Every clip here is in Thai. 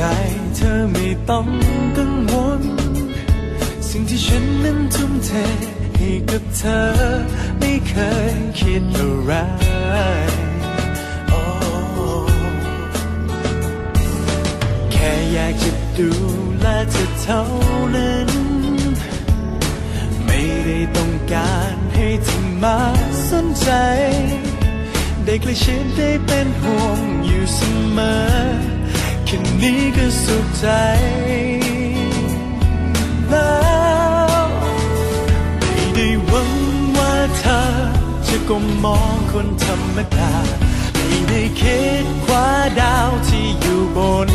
เธอไม่ต้องกังวล สิ่งที่ฉันนั้นทุ่มเทให้กับเธอ ไม่เคยคิดอะไรแค่อยากจะดูแลเธอเท่านั้น ไม่ได้ต้องการให้เธอมาสนใจ ได้ใกล้ชิดได้เป็นห่วงอยู่เสมอ นี้ก็สุขใจแล้วไม่ได้หวังว่าเธอจะก้มมองคนธรรมดาไม่ได้คิดคว้าดาวที่อยู่บน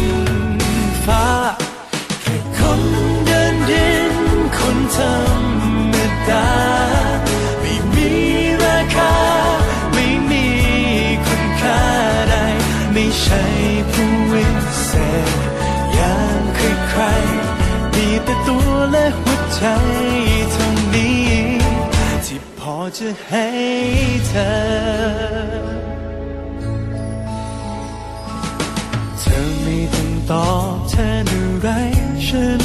ฟ้าแค่คนเดินดินคนเธร หัวใจเท่านี้ ที่พอจะให้เธอ เธอไม่ต้องตอบแทนอะไรฉัน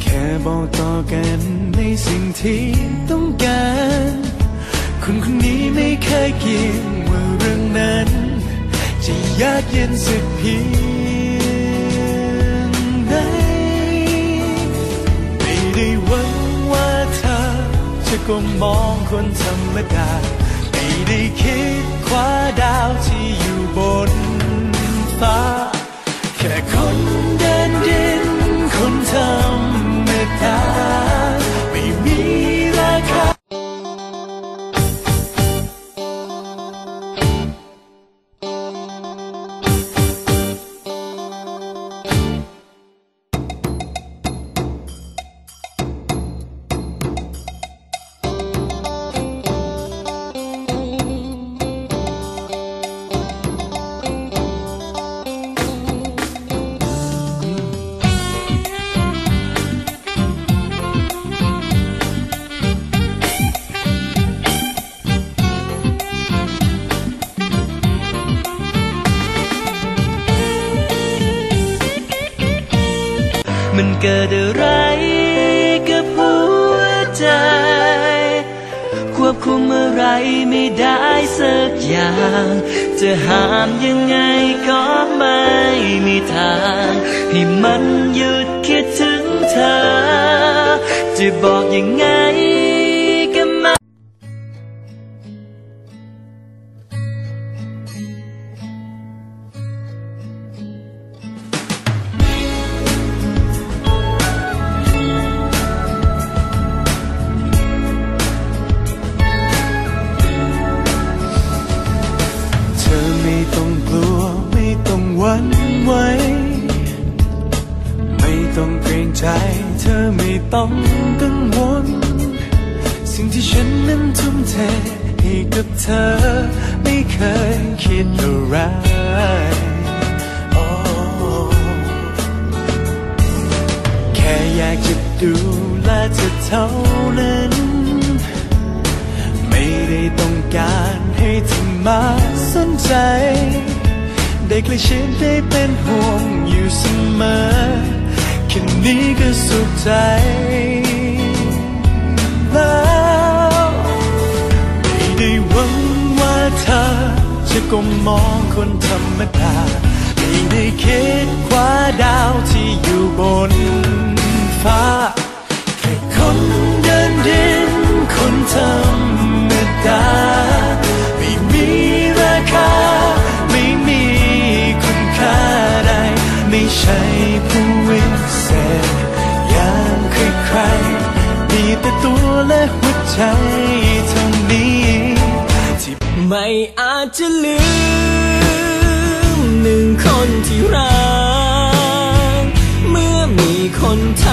แค่บอกต่อกันในสิ่งที่ต้องการ คนคนนี้ไม่เคยคิดว่าเรื่องนั้น จะยากเย็นสักเพียง ก็มมองคนธรรมดาไม่ได้คิดคว้าดาวที่อยู่บนฟ้า เกิดอะไรกับหัวใจ ควบคุมอะไรไม่ได้สักอย่าง จะห้ามยังไงก็ไม่มีทาง ให้มันหยุดคิดถึงเธอ จะบอกยังไง ต้องกังวล สิ่งที่ฉันนั้นทุ่มเทให้กับเธอ ไม่เคยคิดอะไรแค่อยากจะดูแลเธอเท่านั้น ไม่ได้ต้องการให้เธอมาสนใจ ได้ใกล้ชิดได้เป็นห่วงอยู่เสมอ แค่นี้ก็สุขใจแล้วไม่ได้หวังว่าเธอจะก้มมองคนธรรมดาไม่ได้คิดคว้าดาวที่อยู่บน ใจเท่านี้ ที่ไม่อาจจะลืมหนึ่งคนที่รัก เมื่อมีคนท